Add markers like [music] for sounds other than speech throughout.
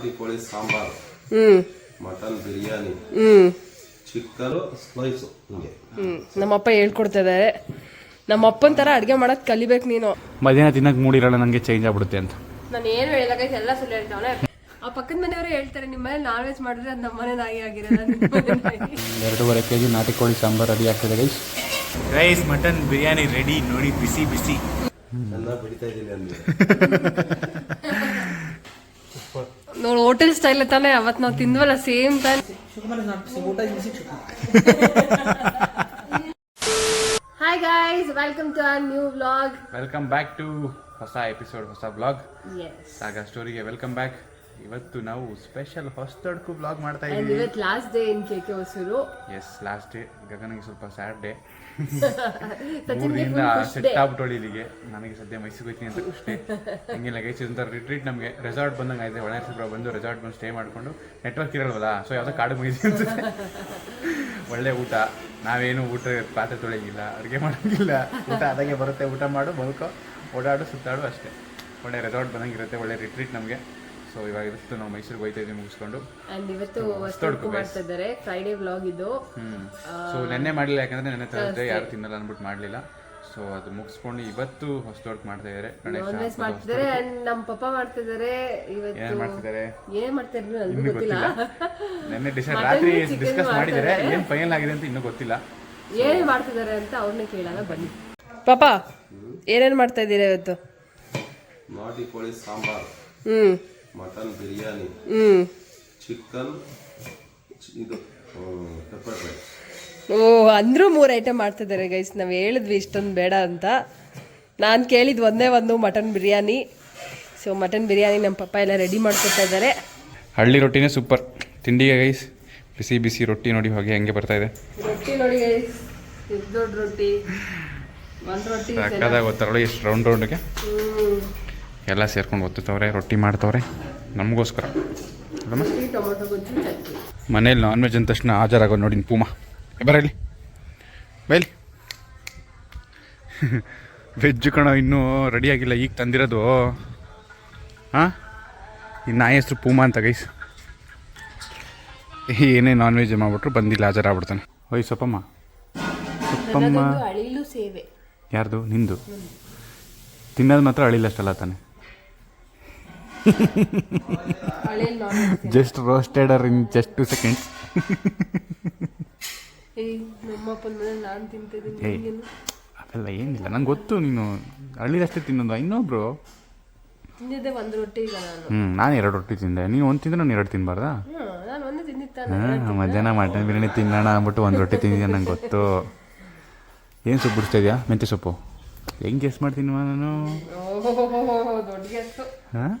ನಾಟಿ ಕೋಳಿ ಸಾಂಬಾರು. ಹ್ಮ್. ಮಟನ್ ಬಿರಿಯಾನಿ. ಹ್ಮ್. ಚಿಕ್ಕನ್ ಸ್ಲೈಸು ಹಿಂಗೆ. ಹ್ಮ್. ನಮ್ಮಪ್ಪ ಹೇಳ್ಕೊಡ್ತಾ ಇದ್ದಾರೆ ನಮ್ಮಪ್ಪನ ಥರ ಅಡುಗೆ ಮಾಡೋದು ಕಲಿಬೇಕು ನೀನು. ಮಧ್ಯಾಹ್ನ ತಿನ್ನಕ್ಕೆ ಮೂಡಿರಲ್ಲ ನನಗೆ ಚೇಂಜ್ ಆಗ್ಬಿಡುತ್ತೆ ಅಂತ. ನಾನು ಏನು ಹೇಳಿದಾಗ ಎಲ್ಲ ಸುಳ್ಳು ಹೇಳ್ತಾವನೆ. ಆ ಪಕ್ಕದ ಮನೆಯವರು ಹೇಳ್ತಾರೆ ನಿಮ್ಮ ಮನೆ ನಾನ್ ವೆಜ್ ಮಾಡಿದ್ರೆ ಅದು ನಮ್ಮನೆ ನಾಯಿ ಆಗಿರಲ್ಲ ನಿಮ್ಮ ಮನೆ ನಾಯಿ. ಎರಡೂವರೆ ಕೆ ಜಿ ನಾಟಿ ಕೋಳಿ ಸಾಂಬಾರು ರೆಡಿ ಆಗ್ತದೆ guys rice mutton biryani ready ನೋಡಿ ಬಿಸಿ ಬಿಸಿ. ಚೆನ್ನಾಗಿ ಬಿಡ್ತಾ ಇದ್ದೀನಿ ಅಂದ್ರೆ [laughs] ನೋಡು ಹೋಟೆಲ್ ಸ್ಟೈಲ್ ತಾನೇ ಅವತ್ತು ನಾವು ತಿಂದ್ವಲ್ಲ ಸೇಮ್ ತಾನೆ. Hi guys welcome to our new vlog welcome back to ಹೊಸ ಎಪಿಸೋಡ್ ಹೊಸ ಬ್ಲಾಗ್ ಎಸ್ ಸಾಗ ಸ್ಟೋರಿಗೆ ವೆಲ್ಕಮ್ ಬ್ಯಾಕ್ ಇವತ್ತು ನಾವು ಸ್ಪೆಷಲ್ ಹೊಸದಡ್ಕು ಬ್ಲಾಗ್ ಮಾಡ್ತಾ ಇದ್ದೀವಿ ಇವತ್ತು last day in K K Hosur yes last day ಗಗನಿಗೆ ಸ್ವಲ್ಪ ಸ್ಯಾಡ್ ಡೇ [laughs] ಮೂರದಿಂದ ಸೆಟ್ ಆಗ್ಬಿಟ್ಟು ಆಗ್ಬಿಟ್ಟೋಳಿ ಇಲ್ಲಿಗೆ. ನನಗೆ ಸದ್ಯ ಮೈಸೂರು ಹೋಗ್ತೀನಿ ಅಂತ ಅಷ್ಟೇ ಹಂಗಿಲ್ಲ ಗೈಸ್ ಇದೊಂಥರ ರಿಟ್ರೀಟ್ ನಮಗೆ. ರೆಸಾರ್ಟ್ ಬಂದಂಗೆ ಆಯ್ತು. ಒಣ ಬಂದು ರೆಸಾರ್ಟ್ ಬಂದು ಸ್ಟೇ ಮಾಡಿಕೊಂಡು ನೆಟ್ವರ್ಕ್ ಇರಲ್ವಲ್ಲ? ಸೊ ಯಾವುದೋ ಕಾಡು ಅನ್ಸುತ್ತೆ [laughs] ಒಳ್ಳೆ ಊಟ. ನಾವೇನು ಊಟ ಪಾತ್ರೆ ತೊಳೆಯಂಗಿಲ್ಲ. ಅಡುಗೆ ಮಾಡೋಂಗಿಲ್ಲ. ಊಟ ಅದಾಗೆ ಬರುತ್ತೆ. ಊಟ ಮಾಡು ಬದುಕೋ ಓಡಾಡು ಸುತ್ತಾಡು ಅಷ್ಟೇ. ಒಳ್ಳೆ ರೆಸಾರ್ಟ್ ಬಂದಂಗಿರುತ್ತೆ ಒಳ್ಳೆ ರಿಟ್ರೀಟ್ ನಮಗೆ. ಸೊ ಇವಾಗ ಇವತ್ತು ನಾವು ಮೈಸೂರಿಗೆ ಹೋಯ್ತಾ ಇದ್ದೀವಿ ಮುಗಿಸ್ಕೊಂಡು. ಅಂಡ್ ಇವತ್ತು ಹೊಸ್ತಡ್ಕು ಹೊಸ್ತಡ್ಕು ಮಾಡ್ತಾ ಇದ್ದಾರೆ ಫ್ರೈಡೇ ವ್ಲಾಗ್ ಇದು. ಹ್ಮ್. ಸೊ ನೆನ್ನೆ ಮಾಡಲಿಲ್ಲ ಯಾಕಂದ್ರೆ ನೆನ್ನೆ ತರತ್ತೆ ಯಾರು ತಿನ್ನಲ್ಲ ಅಂದ್ಬಿಟ್ಟು ಮಾಡಲಿಲ್ಲ. ಸೊ ಅದು ಮುಗಿಸ್ಕೊಂಡು ಇವತ್ತು ಹೊಸ ಮಾಡ್ತಾ ಇದ್ದಾರೆ ಗಣೇಶ ಮಾಡ್ತಿದ್ದಾರೆ. ಅಂಡ್ ನಮ್ಮ ಪಪ್ಪ ಮಾಡ್ತಿದ್ದಾರೆ. ಇವತ್ತು ಏನು ಮಾಡ್ತಿದ್ದಾರೆ? ಏನ್ ನನಗೂ ಗೊತ್ತಿಲ್ಲ. ನೆನ್ನೆ ಡಿಸೈಡ್ ರಾತ್ರಿ ಡಿಸ್ಕಸ್ ಮಾಡಿದ್ದಾರೆ. ಏನು ಏನ್ ಫೈನಲ್ ಆಗಿದೆ ಅಂತ ಇನ್ನೂ ಗೊತ್ತಿಲ್ಲ. ಏನು ಮಾಡ್ತಿದ್ದಾರೆ ಅಂತ ಅವ್ರನ್ನೇ ಕೇಳಲ್ಲ ಬನ್ನಿ. ಪಾಪ ಏನೇನ್ ಮಾಡ್ತಾ ಇದ್ದೀರಾ ಇವತ್ತು? ನಾಟಿ ಕೋಳಿ ಸಾಂಬಾರ್. ಹ್ಮ್. ಮಟನ್ ಬಿರಿಯಾನಿ. ಚಿಕನ್ ಇದು ಪೆಪ್ಪರ್ ಫ್ರೈ ಓ ಅಂದ್ರೂ ಮೂರು ಐಟಮ್ ಮಾಡ್ತಿದ್ದಾರೆ ಗೈಸ್ ನಾವು ಹೇಳಿದ್ವಿ ಇಷ್ಟೊಂದು ಬೇಡ ಅಂತ. ನಾನು ಕೇಳಿದ್ ಒಂದೇ ಒಂದು mutton biryani. So mutton biryani ನಮ್ಮ ಪಪ್ಪ ಎಲ್ಲ ರೆಡಿ ಮಾಡ್ಕೊತಾ ಇದ್ದಾರೆ. ಹಳ್ಳಿ ರೊಟ್ಟಿನೇ ಸೂಪರ್ ತಿಂಡಿಗೆ ಗೈಸ್ ಬಿಸಿ ಬಿಸಿ ರೊಟ್ಟಿ ನೋಡಿ ಹೋಗಿ ಹೆಂಗೆ ಬರ್ತಾ ಇದೆ. ರೊಟ್ಟಿ ನೋಡಿ ಗೈಸ್ ದೊಡ್ಡ ರೊಟ್ಟಿ. ಒಂದು ರೊಟ್ಟಿ ಎಷ್ಟು ರೌಂಡ್ ರೌಂಡ್ಗೆ ಎಲ್ಲ ಸೇರ್ಕೊಂಡು ಒತ್ತುತ್ತವ್ರೆ ರೊಟ್ಟಿ ಮಾಡ್ತವ್ರೆ ನಮಗೋಸ್ಕರ. ಮನೇಲಿ ನಾನ್ ವೆಜ್ ಅಂದ ತಕ್ಷಣ ಹಾಜರಾಗೋದು ನೋಡಿ ಪೂಮಾ. ಬರಲಿ ಬೈಲಿ ವೆಜ್ ಕಣ ಇನ್ನೂ ರೆಡಿ ಆಗಿಲ್ಲ ಈಗ ತಂದಿರೋದು. ಹಾಂ? ಈ ನಾಯಿ ಹೆಸರು ಪೂಮಾ ಅಂತ ಗೈಸ್ ಏನೇ ನಾನ್ ವೆಜ್ ಮಾಡ್ಬಿಟ್ರು ಬಂದಿಲ್ಲ ಹಾಜರಾಗ್ಬಿಡ್ತಾನೆ. ಓಯ್ ಸೊಪ್ಪಮ್ಮ. ಸೊಪ್ಪಮ್ಮ. ಯಾರ್ದು? ನಿಂದು. ತಿನ್ನೋದು ಮಾತ್ರ ಅಳಿಲ್ಲ ಅಷ್ಟಲ್ಲ ತಾನೆ. Just roasted in just two seconds? ಅದೆಲ್ಲ ಏನಿಲ್ಲ ನಂಗೆ ಗೊತ್ತು ನೀನು. ಅಳ್ಳಿದಷ್ಟೇ ತಿನ್ನೋದು ಇನ್ನೊಬ್ರು? ತಿಂದಿದ್ದೆ ಒಂದು ರೊಟ್ಟಿ ಈಗ ನಾನು. ಹ್ಞೂ ನಾನು ಎರಡು ರೊಟ್ಟಿ ತಿಂದೆ. ನೀನು ಒಂದು ತಿಂದ್ರೆ ನಾನು ಎರಡು ತಿನ್ಬಾರ್ದಾ? ಹ್ಮ್ ನಾನು ಒಂದೇ ತಿಂದಿತ್ತಾನೆ ಹಾಂ ಮಧ್ಯಾಹ್ನ ಮಟನ್ ಬಿರಿಯಾನಿ ತಿನ್ನೋಣ ಅಂದ್ಬಿಟ್ಟು ಒಂದು ರೊಟ್ಟಿ ತಿಂದಿದ್ದೆ ನಂಗೆ ಗೊತ್ತು. ಏನು ಸೊಪ್ಪು ಬಿಡಿಸ್ತಾ ಇದೆಯಾ? ಮೆಂತ್ಯ ಸೊಪ್ಪು. ಹೆಂಗೆ ಗೆಸ್ ಮಾಡ್ತೀನಿ ನಾನು? ದೊಡ್ಡ ಹಾಂ?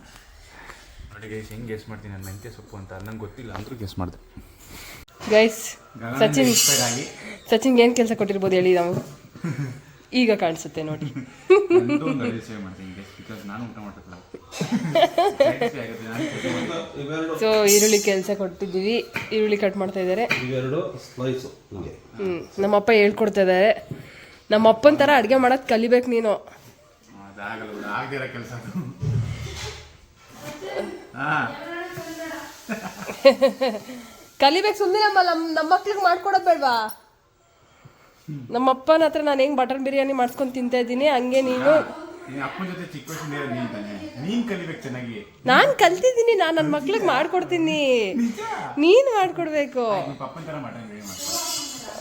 ನೋಡಿ ಗೈಸ್ ಹೆಂಗೆ ಗೆಸ್ ಮಾಡ್ತೀನಿ? ನಾನು ಮೆಂತ್ಯ ಸೊಪ್ಪು ಅಂತ. ನಂಗೆ ಗೊತ್ತಿಲ್ಲ ಅಂದ್ರೂ ಗೆಸ್ ಮಾಡಿದೆ. ಗೈಸ್ ಸಚಿನ್ ಸಚಿನ್ ಏನು ಕೆಲಸ ಕೊಟ್ಟಿರ್ಬೋದು ಹೇಳಿ ನಾವು. ಈಗ ಕಾಣಿಸುತ್ತೆ ನೋಡಿ. ನಾನು ಊಟ ಮಾಡ್ತಿಲ್ಲ ಇವೆರಡು ಸೊ ಈರುಳ್ಳಿ ಕೆಲಸ ಕೊಟ್ಟಿದ್ದೀವಿ. ಈರುಳ್ಳಿ ಕಟ್ ಮಾಡ್ತಾ ಇದ್ದಾರೆ. ನಮ್ಮಪ್ಪ ಹೇಳ್ಕೊಡ್ತಾ ಇದ್ದಾರೆ. ನಮ್ಮಪ್ಪನ ಥರ ಅಡುಗೆ ಮಾಡೋದು ಕಲಿಬೇಕು ನೀನು ಅದಾಗಲ್ಲ ಆಗದಿರೋ ಕೆಲಸ ಹಾಂ ಕಲಿಬೇಕು ಸುಮ್ಮನೆ ನಮ್ಮ ನಮ್ಮ ನಮ್ಮ ಮಕ್ಳಿಗೆ ಮಾಡ್ಕೊಡೋದು ಬೇಡವಾ? ನಮ್ಮ ಅಪ್ಪನ ಹತ್ರ ನಾನು ಹೆಂಗ್ ಬಟರ್ ಬಿರಿಯಾನಿ ಮಾಡ್ಸ್ಕೊಂಡು ತಿಂತಾ ಇದ್ದೀನಿ ಹಂಗೆ ನೀನು? ನಾನ್ ಕಲ್ತಿದ್ದೀನಿ ನಾನು ನನ್ನ ಮಕ್ಳಿಗೆ ಮಾಡ್ಕೊಡ್ತೀನಿ. ನೀನು ಮಾಡ್ಕೊಡ್ಬೇಕು.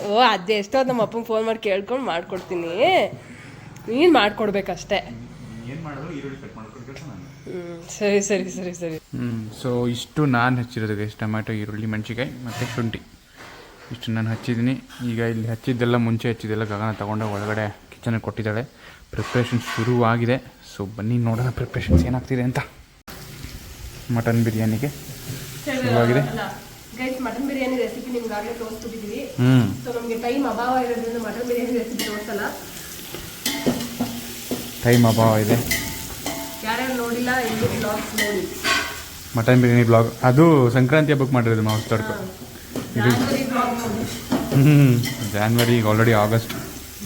ಓ ಅದೇ ಎಷ್ಟೋ ನಮ್ಮ ಅಪ್ಪಂಗೆ ಫೋನ್ ಮಾಡಿ ಕೇಳ್ಕೊಂಡು ಮಾಡ್ಕೊಡ್ತೀನಿ. ನೀನು ಮಾಡ್ಕೊಡ್ಬೇಕಷ್ಟೇ. ಸರಿ ಸರಿ ಸರಿ ಸರಿ. ಹ್ಞೂ ಸೊ ಇಷ್ಟು ನಾನು ಹಚ್ಚಿರೋದು ಗೈಸ್ ಟೊಮ್ಯಾಟೊ ಈರುಳ್ಳಿ ಮೆಣಸಿಕಾಯಿ ಮತ್ತು ಶುಂಠಿ. ಇಷ್ಟು ನಾನು ಹಚ್ಚಿದ್ದೀನಿ. ಈಗ ಇಲ್ಲಿ ಹಚ್ಚಿದ್ದೆಲ್ಲ ಮುಂಚೆ ಹಚ್ಚಿದ್ದೆಲ್ಲ ಗಗನ ತಗೊಂಡು ಒಳಗಡೆ ಕಿಚನಿಗೆ ಕೊಟ್ಟಿದ್ದಾಳೆ ಪ್ರಿಪ್ರೇಷನ್ ಶುರುವಾಗಿದೆ. ಸೊ ಬನ್ನಿ ನೋಡೋಣ ಪ್ರಿಪ್ರೇಷನ್ಸ್ ಏನಾಗ್ತಿದೆ ಅಂತ. ಮಟನ್ ಬಿರಿಯಾನಿಗೆ ಶುರುವಾಗಿದೆ. ಗೈಸ್ ಮಟನ್ ಬಿರಿಯಾನಿ ರೆಸಿಪಿ ನಿಮ್ಗೆ ಆಗಲೇ ತೋರಿಸ್ಬಿಟ್ಟಿದ್ದೀವಿ ಸೊ ನಮಗೆ ಟೈಮ್ ಅಭಾವ ಇರೋದ್ರಿಂದ ಮಟನ್ ಬಿರಿಯಾನಿ ರೆಸಿಪಿ ತೋರಿಸಲ್ಲ. ಟೈಮ್ ಅಭಾವ ಇದೆ. ಯಾರ್ಯಾರು ನೋಡಿಲ್ಲ ಇಲ್ಲಿ ಬ್ಲಾಗ್ಸ್ ನೋಡಿ. ಮಟನ್ ಬಿರಿಯಾನಿ ಬ್ಲಾಗ್ ಅದು ಸಂಕ್ರಾಂತಿ ಹಬ್ಬಕ್ಕೆ ಮಾಡಿರೋದು ನಾವು ತಡ್ಕೊ ಇದು ಜಾನ್ವರಿ ಹ್ಞೂ ಜಾನ್ವರಿ ಈಗ ಆಲ್ರೆಡಿ ಆಗಸ್ಟ್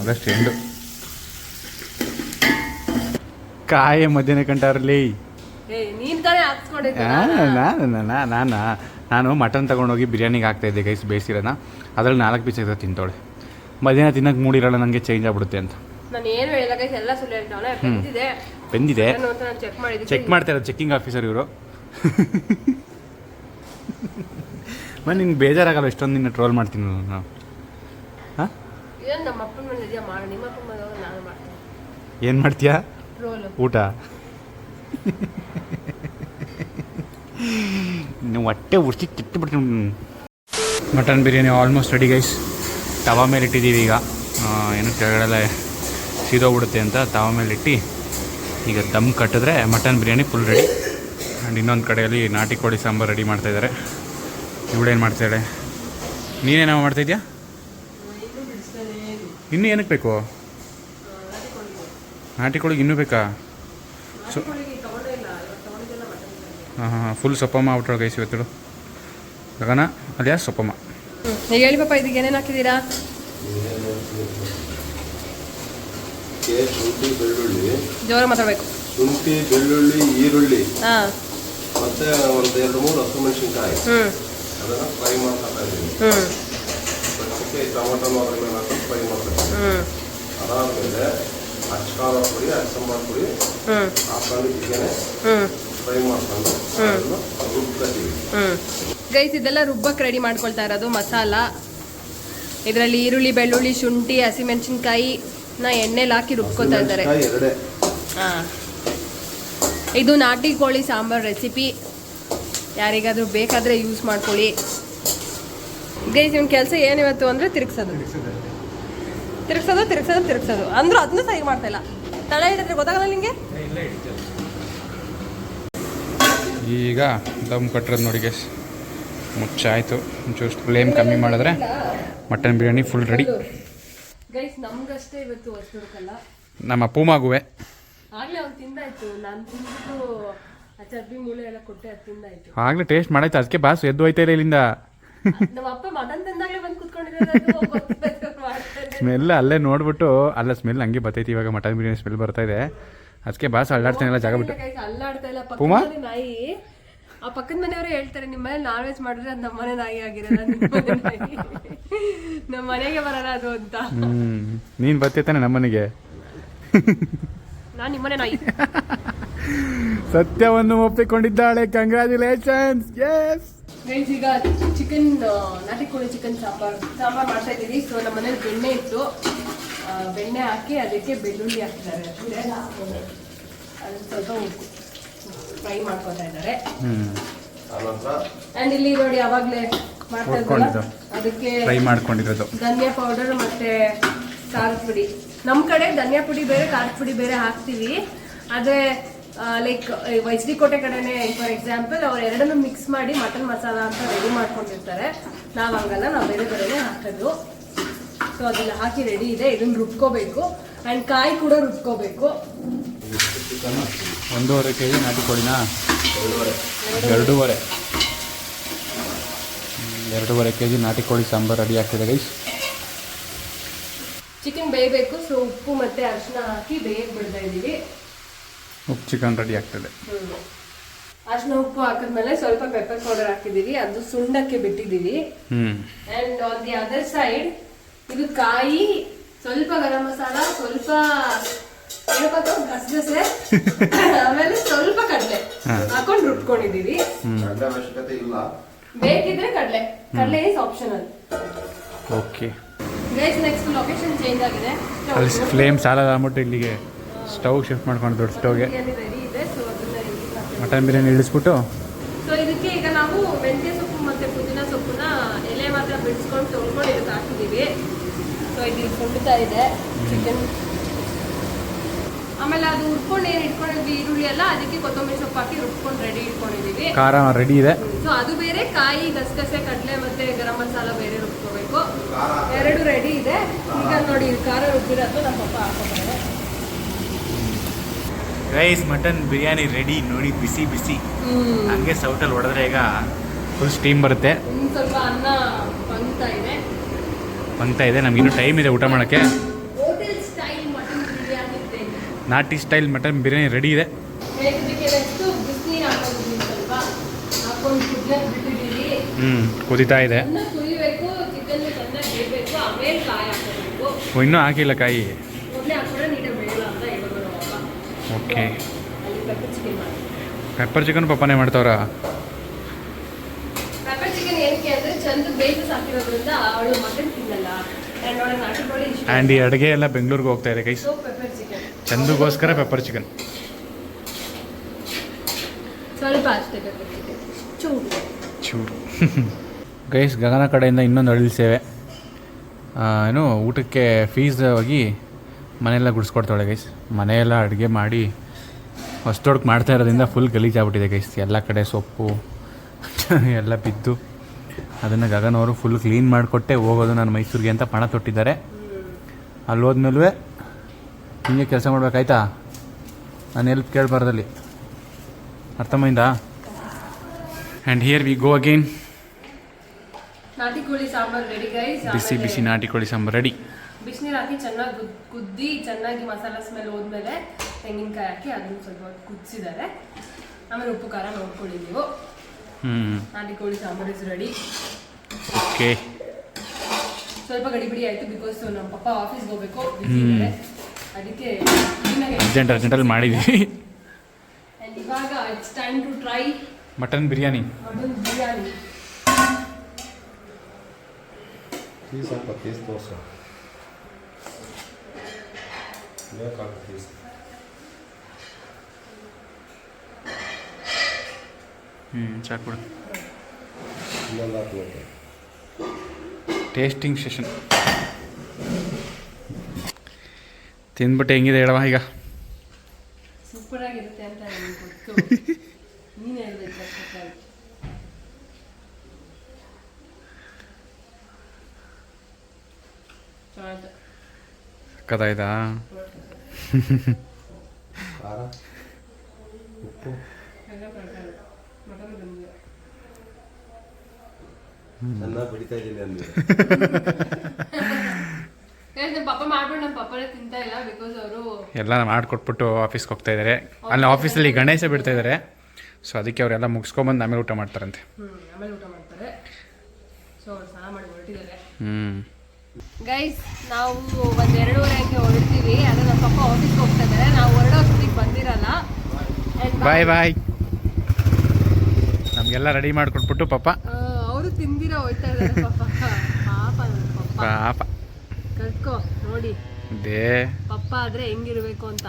ಆಗಸ್ಟ್ ಎಂಡು ಕಾಯ ಮಧ್ಯಾಹ್ನ ಕಂಟಾರಲ್ಲಿ ನೀನ್ ನಾನು? ಮಟನ್ ತಗೊಂಡೋಗಿ ಬಿರಿಯಾನಿಗೆ ಹಾಕ್ತಾಯಿದ್ದೆ ಗೈಸ್ ಬೇಯಿಸಿರೋಣ ಅದ್ರಲ್ಲಿ ನಾಲ್ಕು ಪೀಸ್ ಆಗ್ತದೆ ತಿಂತೋಳೆ ಮಧ್ಯಾಹ್ನ ತಿನ್ನಕ್ಕೆ ಮೂಡಿರಲ್ಲ ನನಗೆ ಚೇಂಜ್ ಆಗ್ಬಿಡುತ್ತೆ ಅಂತ. ನಾನು ಏನು ಎಲ್ಲ ಸುಳ್ಳು ಬೆಂದಿದೆ. ಚೆಕ್ ಮಾಡ್ತಾರೆ ಚೆಕ್ ಮಾಡ್ತಾ ಇರೋದು ಚೆಕ್ಕಿಂಗ್ ಆಫೀಸರ್ ಇವರು. ಮನೆ ನಿನ್ಗೆ ಬೇಜಾರಾಗಲ್ಲ ಎಷ್ಟೊಂದು ನಿನ್ನ ಟ್ರೋಲ್ ಮಾಡ್ತೀನಿ ನಾನು. ಹಾಂ? ಏನು ಮಾಡ್ತೀಯಾ? ಊಟ. ನೀವು ಹೊಟ್ಟೆ ಉರ್ಸಿ ಕಿಟ್ಟುಬಿಡ್ತೀನಿ mutton biryani almost ready guys ತವಾ ಮೇಲೆ ಇಟ್ಟಿದ್ದೀವಿ ಈಗ. ಏನೂ ಏನು ಕೆಳಗಡೆಲ್ಲ ಸೀದೋಗ್ಬಿಡುತ್ತೆ ಅಂತ ತವಾ ಮೇಲೆ ಇಟ್ಟು ಈಗ ದಮ್ ಕಟ್ಟಿದ್ರೆ mutton biryani full ready and ಇನ್ನೊಂದು ಕಡೆಯಲ್ಲಿ ನಾಟಿ ಕೋಳಿ ಸಾಂಬಾರು ರೆಡಿ ಮಾಡ್ತಾಯಿದ್ದಾರೆ ಇವಳೇನು ಮಾಡ್ತಾಳೆ ನೀನೇನೋ ಮಾಡ್ತಾಯಿದ್ಯಾ ಇನ್ನೂ ಏನಕ್ಕೆ ಬೇಕು? ನಾಟಿ ಕೋಳಿಗೆ ಇನ್ನೂ ಬೇಕಾ? ಸೊ ಹಾಂ ಹಾಂ ಫುಲ್ ಸೊಪ್ಪಮ್ಮ ಔಟ್ರ ಗೈಸ್ ಇವತ್ತು ಗಗನ ಅದ್ಯಾ ಸೊಪ್ಪಮ್ಮ. ಹೇಳಿ ಪಾಪ ಇದಕ್ಕೆ ಏನೇನು ಹಾಕಿದ್ದೀರಾ? ಶುಂಠಿ ಬೆಳ್ಳುಳ್ಳಿ. ಜೋರ ಮಾತಾಡಬೇಕು. ಶುಂಠಿ ಬೆಳ್ಳುಳ್ಳಿ ಈರುಳ್ಳಿ. ಹಾಂ. ಮತ್ತೆ ಒಂದು ಎರಡು ಮೂರು ಹಸಿಮೆಣಸಿನ್ಕಾಯಿ ಮೆಣಸಿನಕಾಯಿ. ಅದನ್ನ ಫ್ರೈ ಮಾಡ್ತಾ ಇದ್ದೀನಿ. ಅದಕ್ಕೆ ಟೊಮೊಟೊ ಅದ್ರ ಮೇಲೆ ಫ್ರೈ ಮಾಡ್ತಾ ಹ್ಮ್. ಅದಾದಮೇಲೆ ಅಚ್ಕಾಲ ಪುಡಿ ಅಚ್ಚಂಬಾರ್ ಪುಡಿ ಹ್ಞೂ ಹಾಕೊಂಡು ಹೀಗೇನೆ ಹ್ಞೂ ಫ್ರೈ ಮಾಡ್ಕೊಂಡು ರುಬ್ಕೊತೀವಿ ಹ್ಞೂ ಗೈಸ್ ಇದೆಲ್ಲ ರುಬ್ಬಕ್ಕೆ ರೆಡಿ ಮಾಡ್ಕೊಳ್ತಾ ಇರೋದು ಮಸಾಲ. ಇದರಲ್ಲಿ ಈರುಳ್ಳಿ ಬೆಳ್ಳುಳ್ಳಿ ಶುಂಠಿ ಹಸಿಮೆಣಸಿನ್ಕಾಯಿ ನ ಎಣ್ಣೆಲಿ ಹಾಕಿ ರುಬ್ಕೋತಾ ಇದ್ದಾರೆ. ಹಾಂ. ಇದು ನಾಟಿ ಕೋಳಿ ಸಾಂಬಾರ್ ರೆಸಿಪಿ. ಯಾರಿಗಾದ್ರೂ ಬೇಕಾದರೆ ಯೂಸ್ ಮಾಡ್ಕೊಳ್ಳಿ. ಗೈಸ್ ನಿಮ್ಮ ಕೆಲಸ ಏನಿವತ್ತು ಅಂದರೆ ತಿರುಗ್ಸೋದು. ತಿರುಗ್ಸೋದು ತಿರುಗ್ಸೋದು ತಿರುಗ್ಸೋದು. ಅಂದ್ರೆ ಅದನ್ನ ಸರಿ ಮಾಡ್ತಾ ಇಲ್ಲ. ತಳ ಹಿಡಿದ್ರೆ ಗೊತ್ತಾಗಲ್ಲ ನಿಮಗೆ ಈಗ ದಮ್ ಕಟ್ಟಿರೋದು ನೋಡಿ ಗೈಸ್. ಮುಚ್ಚಾಯಿತು. ಒಂಚೂರು ಫ್ಲೇಮ್ ಕಮ್ಮಿ ಮಾಡಿದ್ರೆ mutton biryani full ready guys ನಮ್ಗಷ್ಟೇ ಇವತ್ತು ಹೊಸ್ದುರ್ಕಲ್ಲ ನಮ್ಮ ಪೂಮಾಗುವೆ. ಆಗ್ಲೇ ಅವ್ನು ತಿಂದಾಯ್ತು. ನಾನು ತಿಂದ್ಬಿಟ್ಟು ಆ ಚರ್ಬಿ ಮೂಳೆ ಎಲ್ಲ ಕೊಟ್ಟೆ ಅದು ತಿಂದಾಯ್ತು. ಆಗಲೇ ಟೇಸ್ಟ್ ಮಾಡಾಯ್ತು. ಅದಕ್ಕೆ ಬಾಸ್ ಎದ್ದು ಹೋಯ್ತಾ ಇಲ್ಲ ಇಲ್ಲಿಂದ. ನಮ್ಮ ಅಪ್ಪ ಮಟನ್ ತಂದಾಗ್ಲೇ ಬಂದು ಕುತ್ಕೊಂಡಿದ್ದಾರೆ ಸ್ಮೆಲ್ ಅಲ್ಲೇ ನೋಡ್ಬಿಟ್ಟು ಅಲ್ಲ ಸ್ಮೆಲ್ ಹಂಗೆ ಬರ್ತೈತಿ ಇವಾಗ. ಮಟನ್ ಬಿರಿಯಾನಿ ಸ್ಮೆಲ್ ಬರ್ತಾ ಇದೆ. ಅದಕ್ಕೆ ಬಾಸ್ ಅಲ್ಲಾಡ್ತಾನೆಲ್ಲ ಜಾಗ ಬಿಟ್ಟು. ಅಲ್ಲಾಡ್ತಾ ಇಲ್ಲ. ಪೂಮಾ? ನಾಯಿ. ಆ ಪಕ್ಕದ ಮನೆಯವರು ಹೇಳ್ತಾರೆ ನಿಮ್ಮ ಮನೇಲಿ ನಾನ್ ವೆಜ್ ಮಾಡಿದ್ರೆ ಅದು ನಮ್ಮ ಮನೆ ನಾಯಿ ಆಗಿರಲ್ಲ ನಿಮ್ಮ ಮನೆ ನಾಯಿ? ನಮ್ಮ ಮನೆಗೆ ಬರಲ್ಲ ಅದು ಅಂತ. ನೀನ್ ಬರ್ತೇತಾನೆ ಬರ್ತಿರ್ತಾನೆ ನಮ್ಮನೆಗೆ ನಾನು ನಿಮ್ಮನೆ ನಾಯಿ. ಸತ್ಯವನ್ನು ಒಪ್ಪಿಕೊಂಡಿದ್ದಾಳೆ. ಕಂಗ್ರ್ಯಾಚುಲೇಷನ್ಸ್ ಎಸ್ ಗೈಸ್ ಈಗ ಚಿಕನ್ ನಾಟಿ ಕೋಳಿ ಚಿಕನ್ ಸಾಂಬಾರ್ ಸಾಂಬಾರ್ ಮಾಡ್ತಾ ಇದ್ದೀವಿ. ಸೊ ನಮ್ಮ ಮನೇಲಿ ಬೆಣ್ಣೆ ಇತ್ತು. ಆ, ಬೆಣ್ಣೆ ಹಾಕಿ ಅದಕ್ಕೆ ಬೆಳ್ಳುಳ್ಳಿ ಹಾಕಿದ್ದಾರೆ. ಅದನ್ನ ಸ್ವಲ್ಪ ಸ್ವಲ್ಪ ಫ್ರೈ ಮಾಡ್ಕೊತಾ ಇದ್ದಾರೆ. ಆ್ಯಂಡ್ ಇಲ್ಲಿ ನೋಡಿ ಅವಾಗ್ಲೇ ಮಾಡ್ತಾ ಅದಕ್ಕೆ ಫ್ರೈ ಮಾಡ್ಕೊಂಡಿರೋದು. ಧನಿಯಾ ಪೌಡರ್ ಮತ್ತೆ ಖಾರದ ಪುಡಿ. ನಮ್ಮ ಕಡೆ ಧನಿಯಾ ಪುಡಿ ಬೇರೆ ಖಾರದ ಪುಡಿ ಬೇರೆ ಹಾಕ್ತೀವಿ. ಆದ್ರೆ ಲೈಕ್ ಎಚ್ ಡಿ ಕೋಟೆ ಕಡೆನೆ ಫಾರ್ ಎಕ್ಸಾಂಪಲ್ ಅವ್ರು ಎರಡನ್ನೂ ಮಿಕ್ಸ್ ಮಾಡಿ ಮಟನ್ ಮಸಾಲ ಅಂತ ರೆಡಿ ಮಾಡ್ಕೊಂಡಿರ್ತಾರೆ. ನಾವು ಹಂಗಲ್ಲ ನಾವು ಬೇರೆ ಬೇರೆನೆ ಹಾಕೋದು ಸೊ ಅದೆಲ್ಲ ಹಾಕಿ ರೆಡಿ ಇದೆ. ಇದನ್ನ ರುಬ್ಕೋಬೇಕು. ಅಂಡ್ ಕಾಯಿ ಕೂಡ ರುಬ್ಕೋಬೇಕು. ಒಂದೂವರೆ ಕೆ ಜಿ ನಾಟಿ ಕೋಳಿನ? ಎರಡೂವರೆ. ಎರಡೂವರೆ ಕೆ ಜಿ ನಾಟಿ ಕೋಳಿ ಸಾಂಬಾರು ರೆಡಿ ಆಗ್ತಿದೆ ಗೈಸ್ ಚಿಕನ್ ಬೇಯಬೇಕು ಸೊ ಉಪ್ಪು ಮತ್ತೆ ಅರಿಶಿನ ಹಾಕಿ ಬೇಯಕ್ಕೆ ಬಿಡ್ತಾ ಇದ್ದೀವಿ. ಉಪ್ಪು ಚಿಕನ್ ರೆಡಿ ಆಗ್ತದೆ. ಅರಿಶಿನ ಉಪ್ಪು ಹಾಕಿದ್ಮೇಲೆ ಸ್ವಲ್ಪ ಪೆಪ್ಪರ್ ಪೌಡರ್ ಹಾಕಿದೀವಿ ಅದು ಸುಂಡಕ್ಕೆ ಬಿಟ್ಟಿದ್ದೀವಿ. And on the other side ಇದು ಕಾಯಿ ಸ್ವಲ್ಪ ಗರಂ ಮಸಾಲ ಸ್ವಲ್ಪ ಏನಪ್ಪಾ ಗಸಗಸೆ ಆಮೇಲೆ ಸ್ವಲ್ಪ ಕಡಲೆ. ಹಾಕೊಂಡು ರುಬ್ಕೊಂಡಿದೀವಿ ಅವಶ್ಯಕತೆ ಇಲ್ಲ. ಬೇಕಿದ್ರೆ ಕಡಲೆ. ಕಡಲೆ is optional okay. Guys next location change ಆಗಿದೆ. ಅಲ್ಲಿ ಫ್ಲೇಮ್ ಸಾಲದ ಅಂದ್ಬಿಟ್ಟು ಇಲ್ಲಿಗೆ ಸ್ಟವ್ ಶಿಫ್ಟ್ ಮಾಡ್ಕೊಂಡು ದೊಡ್ಡ ಸ್ಟವ್ಗೆ. ಮಟನ್ ಬಿರಿಯಾನಿ ಇಳಿಸ್ಬಿಟ್ಟು? ಸೊ ಇದಕ್ಕೆ ಈಗ ನಾವು ಮೆಂತ್ಯ ಸೊಪ್ಪು ಮತ್ತೆ ಪುದೀನ ಸೊಪ್ಪನ್ನ ಎಲೆ ಮಾತ್ರ ಬಿಡಿಸ್ಕೊಂಡು ತೊಳ್ಕೊಂಡು ಇದಕ್ಕೆ ಹಾಕಿದೀವಿ ಸೊ ಇದು ಕುಂಡ್ತಾ ಇದೆ. ಚಿಕನ್ ಆಮೇಲೆ ಅದು ಉಟ್ಕೊಂಡು ಏನು ಇಟ್ಕೊಂಡಿದ್ವಿ ಈರುಳ್ಳಿ ಎಲ್ಲ ಅದಕ್ಕೆ ಕೊತ್ತಂಬರಿ ಸೊಪ್ಪು ಹಾಕಿ ರುಬ್ಕೊಂಡು ರೆಡಿ ಇಟ್ಕೊಂಡಿದೀವಿ ಖಾರ ರೆಡಿ ಇದೆ. ಸೊ ಅದು ಬೇರೆ ಕಾಯಿ ಗಸಗಸೆ ಕಡಲೆ ಮತ್ತೆ ಗರಂ ಮಸಾಲ ಬೇರೆ ರುಬ್ಕೋಬೇಕು. ಎರಡು ರೆಡಿ ಇದೆ. ಈಗ ನೋಡಿ ಖಾರ ರುಬ್ಬಿರೋದು ನಮ್ಮ ಪಪ್ಪ ಹಾಕೋತಾರೆ ರೈಸ್ ಮಟನ್ ಬಿರಿಯಾನಿ ರೆಡಿ ನೋಡಿ ಬಿಸಿ ಬಿಸಿ. ಹಂಗೆ ಸೌಟಲ್ಲಿ ಹೊಡೆದ್ರೆ ಈಗ ಫುಲ್ ಸ್ಟೀಮ್ ಬರುತ್ತೆ. ಸ್ವಲ್ಪ ಅನ್ನ ಬಂಗ್ತಾ ಇದೆ. ಬಂಗ್ತಾ ಇದೆ. ನಮಗಿನ್ನೂ ಇನ್ನೂ ಟೈಮ್ ಇದೆ ಊಟ ಮಾಡೋಕ್ಕೆ ಹೋಟೆಲ್ ಸ್ಟೈಲ್ ಮಟನ್ ಬಿರಿಯಾನಿ ಇದೆ ನಾಟಿ ಸ್ಟೈಲ್ ಮಟನ್ ಬಿರಿಯಾನಿ ರೆಡಿ ಇದೆ. ಹ್ಞೂ ಕುದಿತಾ ಇದೆ. ಇನ್ನೂ ಹಾಕಿಲ್ಲ ಕಾಯಿ? ಓಕೆ. ಪೆಪ್ಪರ್ ಚಿಕನ್ ಪಪ್ಪನೇ ಮಾಡ್ತಾವ್ರ? ಆ್ಯಂಡ್ ಈ ಅಡುಗೆ ಎಲ್ಲ ಬೆಂಗಳೂರಿಗೆ ಹೋಗ್ತಾ ಇದೆ ಕೈ ಚಂದುಗೋಸ್ಕರ ಪೆಪ್ಪರ್ ಚಿಕನ್ ಸ್ವಲ್ಪ ಅಷ್ಟೇ ಚೂರು. ಚೂರು. ಗೈಸ್ ಗಗನ ಕಡೆಯಿಂದ ಇನ್ನೊಂದು ಅಳಿಲ್ ಸೇವೆ. ಏನು ಊಟಕ್ಕೆ ಫೀಸ್ ಹೋಗಿ ಮನೆಯೆಲ್ಲ ಗುಡಿಸ್ಕೊಡ್ತಾಳೆ ಗೈಸ್ ಮನೆಯೆಲ್ಲ ಅಡುಗೆ ಮಾಡಿ ಹೊಸ್ತೊಡ್ಗೆ ಮಾಡ್ತಾ ಇರೋದ್ರಿಂದ ಫುಲ್ ಗಲೀಜಾಗ್ಬಿಟ್ಟಿದೆ ಗೈಸ್ ಎಲ್ಲ ಕಡೆ ಸೊಪ್ಪು [laughs] ಎಲ್ಲ ಬಿದ್ದು. ಅದನ್ನು ಗಗನವರು ಅವರು ಫುಲ್ ಕ್ಲೀನ್ ಮಾಡಿಕೊಟ್ಟೆ ಹೋಗೋದು ನಾನು ಮೈಸೂರಿಗೆ ಅಂತ ಪಣ ತೊಟ್ಟಿದ್ದಾರೆ. ಅಲ್ಲಿ ಹೋದ್ಮೇಲೆ ಹಿಂಗೆ ಕೆಲಸ ಮಾಡ್ಬೇಕಾಯ್ತಾ ನಾನು ಎಲ್ಪ್ ಕೇಳಬಾರ್ದಲ್ಲಿ. ಅರ್ಥ ಮೈಂದ and here we go again ನಾಟಿ ಕೋಳಿ ಸಾಂಬಾರ್ ರೆಡಿ ಗೈಸ್ ಬಿಸಿ ಬಿಸಿ ನಾಟಿ ಕೋಳಿ ಸಾಂಬಾರು ರೆಡಿ ಬಿಸಿನೀರು ಹಾಕಿ ಚೆನ್ನಾಗಿ ಕುದ್ದಿ ಚೆನ್ನಾಗಿ ಮಸಾಲ ಸ್ಮೆಲ್ ಹೋದ್ಮೇಲೆ ತೆಂಗಿನಕಾಯಿ ಹಾಕಿ ಅದನ್ನು ಸ್ವಲ್ಪ ಕುದಿಸಿದ್ದಾರೆ. ಆಮೇಲೆ ಉಪ್ಪು ಖಾರ ನೋಡ್ಕೊಳ್ಳಿ ನೀವು. ನಾಟಿ ಕೋಳಿ ಸಾಂಬಾರ್ ಇಸ್ ರೆಡಿ ಓಕೆ ಸ್ವಲ್ಪ ಗಡಿಬಿಡಿ ಆಯ್ತು ಬಿಕಾಸ್ ನಮ್ಮ ಪಪ್ಪ ಆಫೀಸ್ಗೆ ಹೋಗ್ಬೇಕು. ಅದಕ್ಕೆ ಅರ್ಜೆಂಟ್ ಅರ್ಜೆಂಟಲ್ಲಿ ಮಾಡಿದ್ವಿ. And ಇವಾಗ it's time to try mutton biryani mutton biryani piece ಸ್ವಲ್ಪ ಪೀಸ್ ತೋರಿಸು. ಬೇಕಾಗುತ್ತೆ ಪೀಸ್ ಹ್ಞೂ ಸಾಕು ಇನ್ನೊಂದು ಹಾಕ್ಬೇಕು. ಟೇಸ್ಟಿಂಗ್ ಸೆಷನ್ ತಿಂದ್ಬಿಟ್ಟು ಹೆಂಗಿದೆ ಹೇಳವ ಈಗ ಸೂಪರ್ ಆಗಿರುತ್ತೆ ಅಂತ ನನಗೆ ಗೊತ್ತು ನೀನು ಹೇಳ್ಬೇಕು ಸಕ್ಕತ್ತಾಗಿ. ಚೆನ್ನಾಗಿದೆ. ಸಕ್ಕತ್ತಾಯ್ತಾ ಖಾರ ಉಪ್ಪು ಎಲ್ಲ perfect. ಮಟನ್ ಬಂದಿದೆ. ಚೆನ್ನಾಗಿ ಬಿಡಿತಾ ಇದ್ದೀನಿ ಅಂದಿದೆ Guys, ನಮ್ಮ ಪಾಪ ಮಾಡ್ಬಿಟ್ಟು ನಮ್ಮ ಪಪ್ಪನೇ ತಿಂತಾ ಇಲ್ಲ ಬಿಕಾಸ್ ಅವರು ಎಲ್ಲ ಮಾಡಿಕೊಟ್ಬಿಟ್ಟು ಆಫೀಸ್ಗೆ ಹೋಗ್ತಾ ಇದ್ದಾರೆ ಅಲ್ಲಿ ಆಫೀಸಲ್ಲಿ ಗಣೇಶ ಬಿಡ್ತಾ ಇದಾರೆ. ಸೊ ಅದಕ್ಕೆ ಅವರೆಲ್ಲ ಮುಗಿಸ್ಕೊಂಬಂದು ಆಮೇಲೆ ಊಟ ಮಾಡ್ತಾರಂತೆ. ಹ್ಮ್ ಆಮೇಲೆ ಊಟ ಮಾಡ್ತಾರೆ. ಸೊ ಅವ್ರು ಸ್ನಾನ ಮಾಡಿ ಹೊರಟಿದ್ದಾರೆ. ಹ್ಞೂ ಗೈಸ್ ನಾವು ಒಂದು ಎರಡೂವರೆ ಹಂಗೆ ಹೊರಡ್ತೀವಿ. ಅದೇ ನಮ್ಮ ಪಪ್ಪ ಆಫೀಸ್ಗೆ ಹೋಗ್ತಾ ಇದಾರೆ ನಾವು ಹೊರಡೋ ಅಷ್ಟೊತ್ತಿಗೆ ಬಂದಿರಲ್ಲ. ಬಾಯ್ ಬಾಯ್ ನಮಗೆಲ್ಲ ರೆಡಿ ಮಾಡಿಕೊಟ್ಬಿಟ್ಟು ಪಪ್ಪ ಆ, ಅವರು ತಿಂದಿರೋ ಹೋಯ್ತಾ ಇದ್ದಾರೆ ಪಾಪ. ಪಾಪ. ಪಾಪ. ಕಲ್ತ್ಕೋ ನೋಡಿ. ದೇ ಪಪ್ಪ ಆದ್ರೆ ಹೆಂಗಿರ್ಬೇಕು ಅಂತ.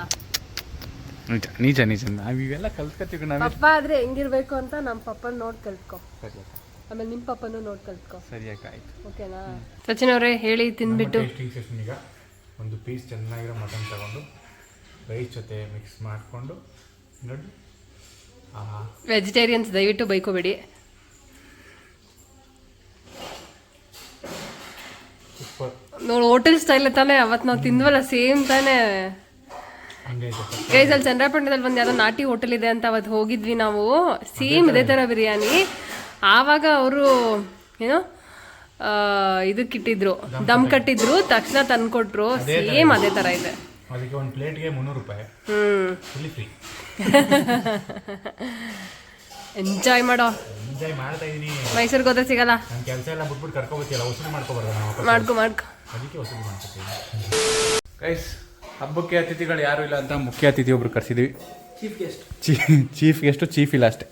ನಿಜ ನಿಜ ನಿಜ. ನಾವು ಇವೆಲ್ಲ ಕಲ್ತ್ಕೊತೀವಿ ನಾವೇ. ಪಪ್ಪ ಆದ್ರೆ ಹೆಂಗಿರ್ಬೇಕು ಅಂತ ನಮ್ಮ ಪಪ್ಪನ ನೋಡಿ ಕಲ್ತ್ಕೊ. ಸರಿ ಅಕ್ಕ ಆಮೇಲೆ ನಿಮ್ಮ ಪಪ್ಪನೂ ನೋಡಿ ಕಲ್ತ್ಕೊ. ಸರಿ ಅಕ್ಕ ಆಯ್ತು. ಓಕೆನಾ? ಸಚಿನ್ ಅವರೇ ಹೇಳಿ ತಿಂದ್ಬಿಟ್ಟು ಟೇಸ್ಟಿಂಗ್ ಸೆಷನ್ ಈಗ ಒಂದು ಪೀಸ್ ಚೆನ್ನಾಗಿರೋ ಮಟನ್ ತಗೊಂಡು ರೈಸ್ ಜೊತೆ ಮಿಕ್ಸ್ ಮಾಡಿಕೊಂಡು ನೋಡಿ ವೆಜಿಟೇರಿಯನ್ಸ್ ದಯವಿಟ್ಟು ಬೈಕೋಬೇಡಿ. ನೋಡಿ ಹೋಟೆಲ್ ಸ್ಟೈಲ್ ತಾನೇ ಅವತ್ತು ನಾವು ತಿಂದ್ವಲ್ಲ ಸೇಮ್ ತಾನೇ. ಗೈಸ್ ಅಲ್ಲಿ ಚಂದ್ರಪಟ್ಟಣದಲ್ಲಿ ಒಂದು ಯಾವ್ದೋ ನಾಟಿ ಹೋಟೆಲ್ ಇದೆ ಅಂತ ಅವತ್ತು ಹೋಗಿದ್ವಿ ನಾವು. ಸೇಮ್ ಇದೇ ಥರ ಬಿರಿಯಾನಿ. ಆವಾಗ ಅವರು ಏನೋ ಇದಕ್ಕಿಟ್ಟಿದ್ರು ದಮ್ ಕಟ್ಟಿದ್ರು. ತಕ್ಷಣ ತಂದ್ಕೊಟ್ರು ಸೇಮ್ ಅದೇ ಥರ ಇದೆ. ಅದಕ್ಕೆ ಒಂದು ಪ್ಲೇಟ್ಗೆ ಮುನ್ನೂರು ರೂಪಾಯಿ. ಫ್ರೀ ಎಂಜಾಯ್ ಮಾಡೋ. ಎಂಜಾಯ್ ಮಾಡ್ತಾ ಇದೀನಿ. ಮೈಸೂರಿಗೆ ಹೋದ್ರೆ ಸಿಗಲ್ಲ. ನನ್ನ ಕೆಲಸ ಎಲ್ಲ ಬಿಟ್ಬಿಟ್ಟು ಕರ್ಕೊಬತ್ತಿಲ್ಲ ಉಸಿರು ಮಾಡ್ಕೊಬಾರ್ದು ಮಾಡ್ಕೊ ಮಾಡ್ಕೊ. ಅದಕ್ಕೆ ವಸೂಲಿ ಮಾಡ್ಕೊತೀವಿ ಗೈಸ್ ಹಬ್ಬಕ್ಕೆ ಅತಿಥಿಗಳು ಯಾರು ಇಲ್ಲ ಅಂತ ಮುಖ್ಯ ಅತಿಥಿ ಒಬ್ರು ಕರ್ಸಿದ್ವಿ. Chief guest chief guest chief ಇಲ್ಲ ಅಷ್ಟೇ.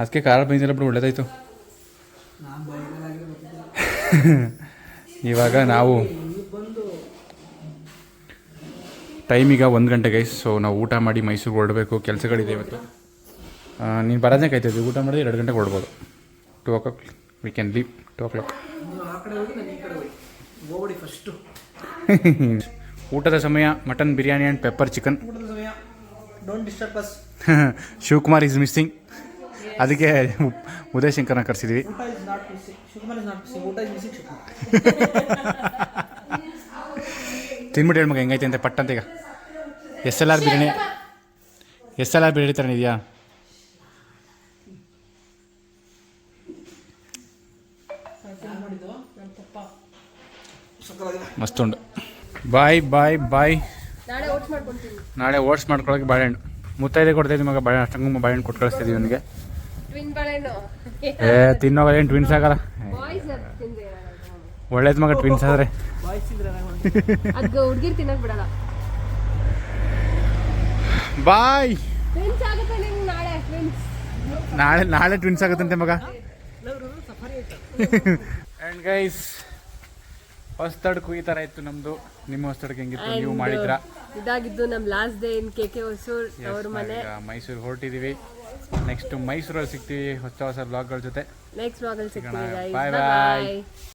ಅದಕ್ಕೆ ಕಾರ ಬಂದಿಲ್ಲ ಬಿಡು ಒಳ್ಳೇದಾಯ್ತು. [laughs] ಇವಾಗ ನಾವು ಬಂದು ಟೈಮ್ ಈಗ ಒಂದು ಗಂಟೆ ಗೈಸ್ ಸೊ ನಾವು ಊಟ ಮಾಡಿ ಮೈಸೂರಿಗೆ ಹೊರಡಬೇಕು ಕೆಲಸಗಳಿದೆ ಇವತ್ತು. ನೀನು ಬರೋದೇ ಕಾಯ್ತಿದ್ವಿ ಊಟ ಮಾಡಿದ್ರೆ ಎರಡು ಗಂಟೆಗೆ ಹೊರಡ್ಬೋದು. Two o'clock we can leave two o'clock ಆ ಕಡೆ ಹೋಗಿ ನಾನು ಈ ಕಡೆ ಹೋಗಿ. ಹೋಗ್ಬಿಡಿ ಫಸ್ಟು ಊಟದ ಸಮಯ mutton biryani and pepper chicken ಊಟದ ಸಮಯ. Don't disturb us Shivakumar is missing ಅದಕ್ಕೆ ಉದಯ್ ಶಂಕರ್ನ ಕರೆಸಿದ್ವಿ. ಊಟ is not missing Shivakumar is not missing ಊಟ ಇಸ್ ಮಿಸ್ಸಿಂಗ್ ಶಿವಕುಮಾರ್. [laughs] ತಿನ್ಬಿಟ್ಟು ಹೇಳ್ಮಗ ಹೆಂಗೈತೆ ಅಂತ ಪಟ್ಟಂತ ಈಗ. S L R biryani. S L R biryani ಥರ ಇದೆಯಾ ಮಾಡಿದ್ದು ನಮ್ಮ ಪಪ್ಪ ಸಕ್ಕತ್ತಾಗಿದೆ ಮಸ್ತ್ ಉಂಡು ಬಾಯ್ ಬಾಯ್ ಬಾಯ್. ನಾಳೆ ಓಟ್ಸ್ ಮಾಡ್ಕೊಂತೀನಿ ನಾಳೆ ಓಟ್ಸ್ ಮಾಡ್ಕೊಳಕ್ಕೆ ಬಾಳೆಹಣ್ಣು ಮುತ್ತೈದೆ ಕೊಡ್ತಾ ಇದ್ದೀವಿ ಮಗ ಬಾಳೆಹಣ್ಣು ಅಷ್ಟಂಗ ಬಾಳೆಹಣ್ಣು ಕೊಟ್ಟು ಕಳಿಸ್ತಿದ್ದೀವಿ ಇದೀವಿ ಬಾಳೆನು ಏ ತಿನ್ನೋಗಲ್ಲ ಏನು ಟ್ವಿನ್ಸ್ ಆಗಲ್ಲ. ಒಳ್ಳೇದು ಮಗ ಟ್ವಿನ್ಸ್ ಆದರೆ. ಬಾಯ್. ಟ್ವಿನ್ಸ್ ಆಗುತ್ತೆ ನಿಮ್ಗೆ ನಾಳೆ ಟ್ವಿನ್ಸ್ ನಾಳೆ ನಾಳೆ ಟ್ವಿನ್ಸ್ ಆಗುತ್ತಂತೆ ಮಗ. ಆ್ಯಂಡ್ ಗೈಸ್ [laughs] ಹೊಸ್ತಡ್ಕು ಈ ತರ ಇತ್ತು ನಮ್ದು. ನಿಮ್ಮ ಹೊಸ್ತಡ್ಕ ಹೆಂಗಿತ್ತು ನೀವು ಮಾಡಿದ್ರಾ? ಇದಾಗಿದ್ದು ನಮ್ last day in K K Hosur ಅವ್ರ ಮನೆ. ಮೈಸೂರ್ ಹೊರಟಿದೀವಿ. ಹೊರಟಿದ್ದೀವಿ ನೆಕ್ಸ್ಟ್ ಮೈಸೂರಲ್ಲಿ ಸಿಗ್ತೀವಿ ಹೊಸ ಹೊಸ ಬ್ಲಾಗ್ಗಳ ಜೊತೆ. ನೆಕ್ಸ್ಟ್ ಬ್ಲಾಗಲ್ಲಿ ಸಿಗ್ತೀವಿ ಸಿಗೋಣ. ಬಾಯ್ ಬಾಯ್ bye.